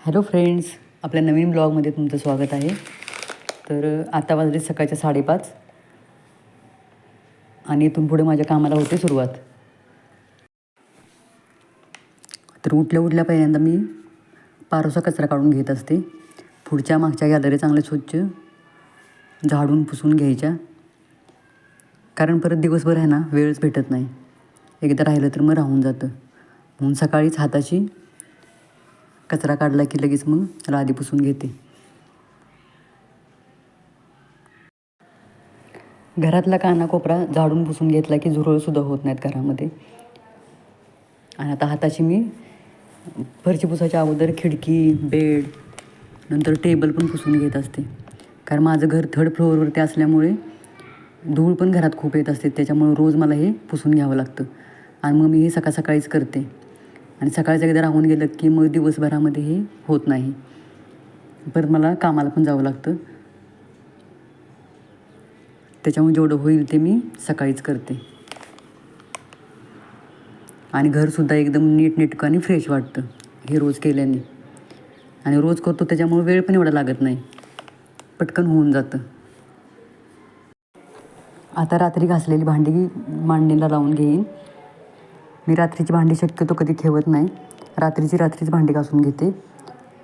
Hello friends आपल्या नवीन ब्लॉगमध्ये तुमचं स्वागत आहे. तर आता वाजले सकाळच्या साडेपाच. आणि इथून पुढे माझ्या कामाला होते सुरुवात. तर उठल्या उठल्या पहिल्यांदा मी पारोसा कचरा काढून घेत असते. पुढच्या मागच्या गॅलरी चांगल्या स्वच्छ झाडून पुसून घ्यायच्या. कारण परत दिवसभर आहे ना वेळच भेटत नाही. एकदा राहिलं तर मग राहून जातं. म्हणून सकाळीच हाताशी कचरा काढला की लगेच मग लादी पुसून घेते. घरातला कानाकोपरा झाडून पुसून घेतला की झुरळसुद्धा होत नाहीत घरामध्ये. आणि आता हाताशी मी फरची पुसायच्या अगोदर खिडकी बेड नंतर टेबल पण पुसून घेत असते. कारण माझं घर थर्ड फ्लोअरवरती असल्यामुळे धूळ पण घरात खूप येत असते. त्याच्यामुळे रोज मला हे पुसून घ्यावं लागतं. आणि मग मी हे सकाळ सकाळीच करते. आणि सकाळचं एकदा राहून गेलं की मग दिवसभरामध्ये हे होत नाही. परत मला कामाला पण जावं लागतं. त्याच्यामुळे जेवढं होईल ते मी सकाळीच करते. आणि घरसुद्धा एकदम नीटनेटकं आणि फ्रेश वाटतं हे रोज केल्याने. आणि रोज करतो त्याच्यामुळे वेळ पण एवढा लागत नाही. पटकन होऊन जातं. आता रात्री घासलेली भांडी मांडणीला लावून घेईन. मी रात्रीची भांडी शक्यतो कधी ठेवत नाही. रात्रीची रात्रीच भांडी घासून घेते.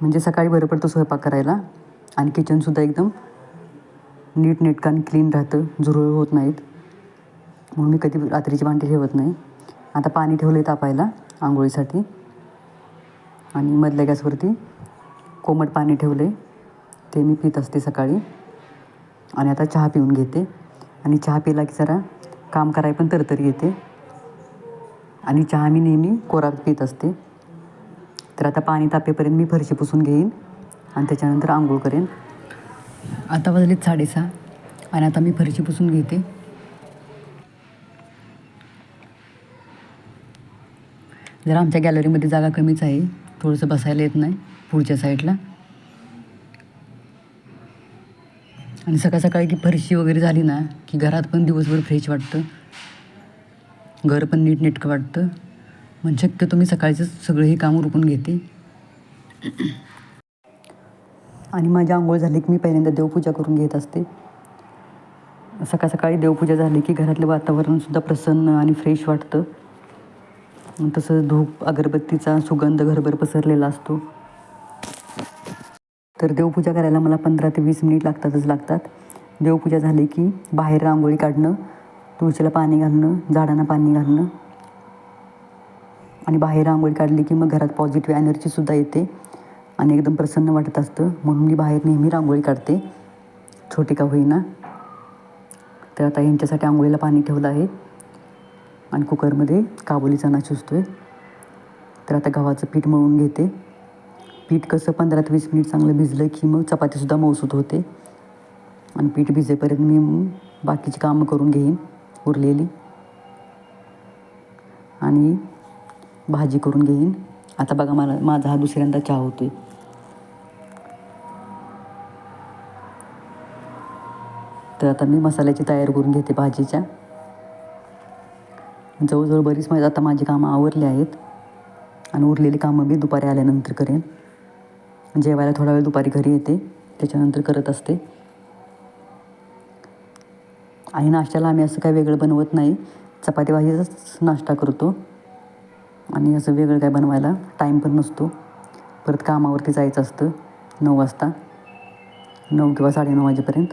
म्हणजे सकाळी बरं पडतं स्वयंपाक करायला. आणि किचनसुद्धा एकदम नीटनेटकं आणि क्लीन राहतं. झुरळ होत नाहीत. म्हणून मी कधी रात्रीची भांडी ठेवत नाही. आता पाणी ठेवलं आहे तापायला आंघोळीसाठी. आणि मधल्या गॅसवरती कोमट पाणी ठेवले ते मी पित असते सकाळी. आणि आता चहा पिऊन घेते. आणि चहा पिला की जरा काम करायला पण तरतरी येते. आणि चहा मी नेहमी कोरात पित असते. तर आता पाणी तापेपर्यंत मी फरशी पुसून घेईन आणि त्याच्यानंतर आंघोळ करेन. आता वाजलेत साडेसहा आणि आता मी फरशी पुसून घेते. जरा आमच्या गॅलरीमध्ये जागा कमीच आहे. थोडंसं बसायला येत नाही पुढच्या साईडला आणि सकाळ सकाळी की फरशी वगैरे झाली ना की घरात पण दिवसभर फ्रेश वाटतं. घर पण नीटनेटकं वाटतं. मग शक्यतो मी सकाळचंच सगळं हे काम उरकून घेते. आणि माझी आंघोळ झाली की मी पहिल्यांदा देवपूजा करून घेत असते. सकाळ सकाळी देवपूजा झाली की घरातलं वातावरणसुद्धा प्रसन्न आणि फ्रेश वाटतं. तसंच तसं धूप अगरबत्तीचा सुगंध घरभर पसरलेला असतो. तर देवपूजा करायला मला पंधरा ते वीस मिनिट लागतातच लागतात. देवपूजा झाली की बाहेर रांगोळी काढणं तुळशीला पाणी घालणं झाडांना पाणी घालणं. आणि बाहेर रांगोळी काढली की मग घरात पॉझिटिव्ह एनर्जीसुद्धा येते. आणि एकदम प्रसन्न वाटत असतं. म्हणून मी बाहेर नेहमी रांगोळी काढते. छोटी का होईना. तर आता यांच्यासाठी आंघोळीला पाणी ठेवलं आहे. आणि कुकरमध्ये काबुली चणा शिजतो आहे तर आता गव्हाचं पीठ मळून घेते. पीठ कसं पंधरा ते वीस मिनिट चांगलं भिजलं की मग चपातीसुद्धा मौसूत होते. आणि पीठ भिजेपर्यंत मी बाकीची कामं करून घेईन. उरलेली आणि भाजी करून घेईन. आता बघा मला माझा हा दुसऱ्यांदा चहा होतोय. तर आता मी मसाल्याची तयार करून घेते भाजीच्या. जवळजवळ बरीच माझी आता माझी कामं आवरली आहेत. आणि उरलेली कामं मी दुपारी आल्यानंतर करेन. जेवायला थोडा वेळ दुपारी घरी येते. त्याच्यानंतर करत असते. आणि नाश्त्याला आम्ही असं काही वेगळं बनवत नाही. चपाती भाजीचाच नाश्ता करतो. आणि असं वेगळं काय बनवायला टाईम पण नसतो. परत कामावरती जायचं असतं. नऊ वाजता. नऊ किंवा साडेनऊ वाजेपर्यंत.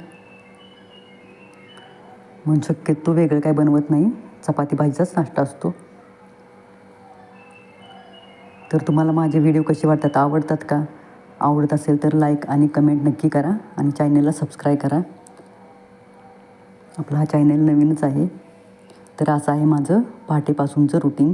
म्हणून शक्यतो वेगळं काय बनवत नाही. चपाती भाजीचाच नाश्ता असतो. तर तुम्हाला माझे व्हिडिओ कसे वाटतात? आवडतात का? आवडत असेल तर लाईक आणि कमेंट नक्की करा. आणि चॅनलला सबस्क्राईब करा. आपला हा चॅनल नवीनच आहे. तर असं आहे माझं पहाटेपासूनचं रुटीन